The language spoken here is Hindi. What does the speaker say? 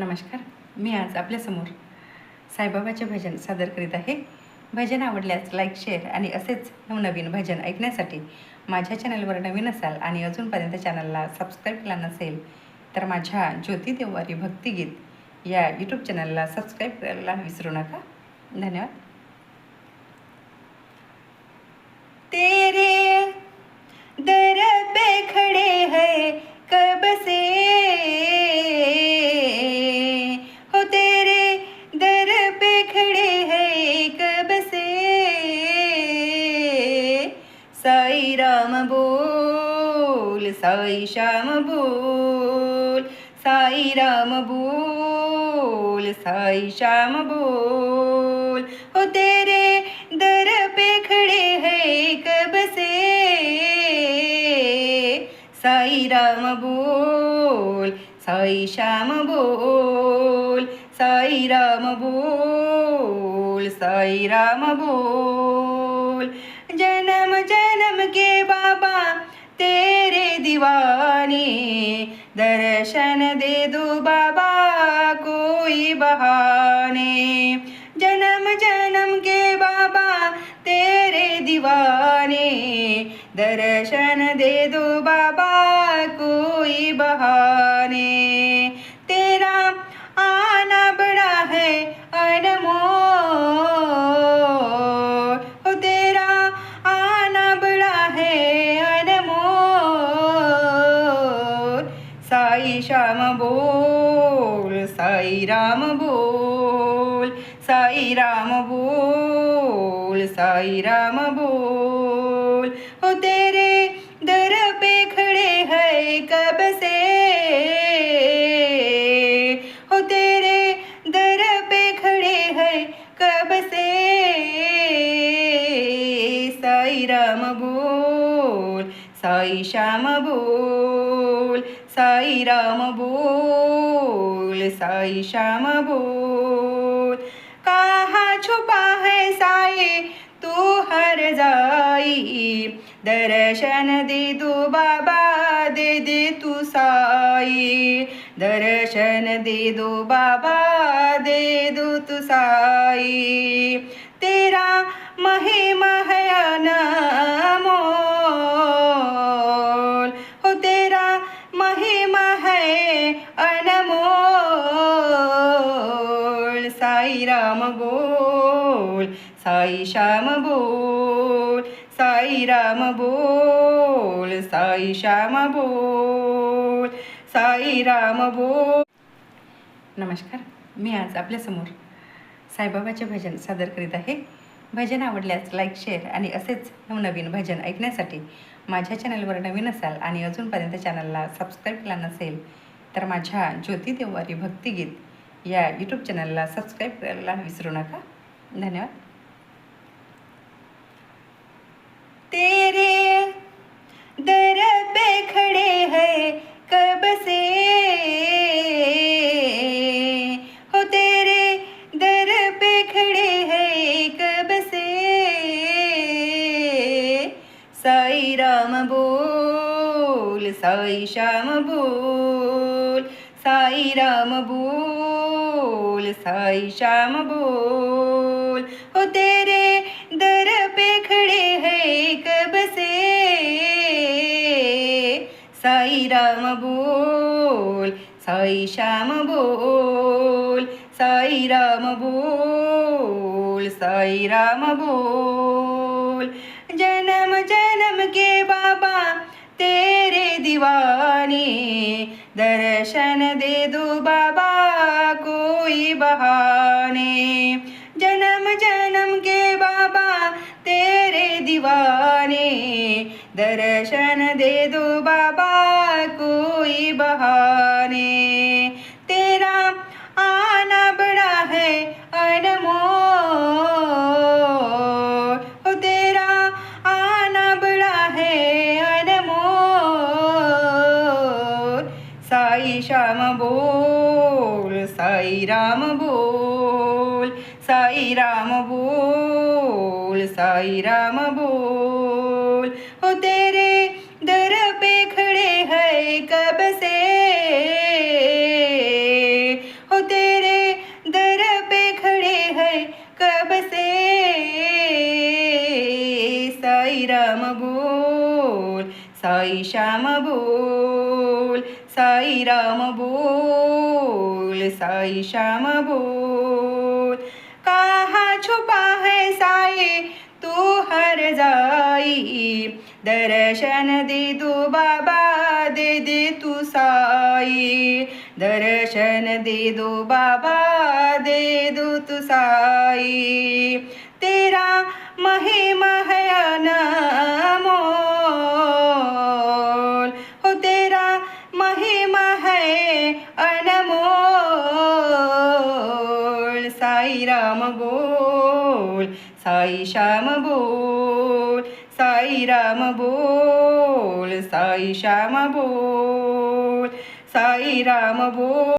नमस्कार मी आज आपल्यासमोर साईबाबाचे भजन सादर करीत आहे. भजन आवडल्यास लाईक शेअर आणि असेच नवनवीन भजन ऐकण्यासाठी माझ्या चॅनलवर नवीन असाल आणि अजूनपर्यंत चॅनलला सबस्क्राईब केला नसेल तर माझ्या ज्योती देवारी भक्तिगीत या यूट्यूब चॅनलला सबस्क्राईब करायला विसरू नका. धन्यवाद. साई श्याम बोल, साई राम बोल, साई श्याम बोल। हो तेरे दर पे खड़े है कब से साई राम बोल, साई श्याम बोल, साई राम बोल, साई राम बोल। जन्म दीवाने दर्शन दे दो बाबा कोई बहाने। जन्म जन्म के बाबा तेरे दीवाने दर्शन साई श्याम बोल, साई राम बोल, साई राम बोल, साई राम बोल। ओ तेरे दर पे खड़े हैं कब से? हो तेरे दर पे खड़े हैं कब से? साई राम बोल, साई श्याम बोल बोल साई श्याम बोल। कहा छुपा है साई तू हर जाई। दर्शन दे दो बाबा, दे दे तू साई। दर्शन दे दो बाबा, दे दो तू साई। तेरा महिमा है साई बोल साई श्याम बोल साई राम बोल साई श्याम बोल साई राम बोल. नमस्कार मी आज आपल्यासमोर साईबाबाचे भजन सादर करीत आहे. भजन आवडल्यास लाईक शेअर आणि असेच नवनवीन भजन ऐकण्यासाठी माझ्या चॅनलवर नवीन असाल आणि अजूनपर्यंत चॅनलला सबस्क्राईब केला नसेल तर माझ्या ज्योती देवारी भक्तिगीत या यूट्यूब चॅनलला सबस्क्राईब करायला विसरू नका. धन्यवाद. तेरे दर पे खड़े हैं, कब से? हो तेरे दर पे खड़े हैं, कब से? साई राम बोल, साई श्याम बोल। साई राम बोल, साई श्याम बोल। हो तेरे दर पे खड़े हैं कब से साई राम बोल, साई श्याम बोल, साई राम बोल, साई राम बोल। दीवाने दर्शन दे दो बाबा कोई बहाने। जन्म जन्म के बाबा तेरे दीवाने दर्शन साई श्याम बोल, साई राम बोल, साई राम बोल, साई राम बोल। ओ तेरे दर पे खड़े है कब से? ओ तेरे दर पे खड़े है कब से? साई राम बोल, साई श्याम बोल कहाँ छुपा है साई तू हर जाई। दर्शन दे दो बाबा, दे दे तू साई। दर्शन दे दो बाबा, दे दो तू साई। तेरा महिमा है अनमोल बोल साई श्याम बोल साई राम बोल साई श्याम बोल साई राम बोल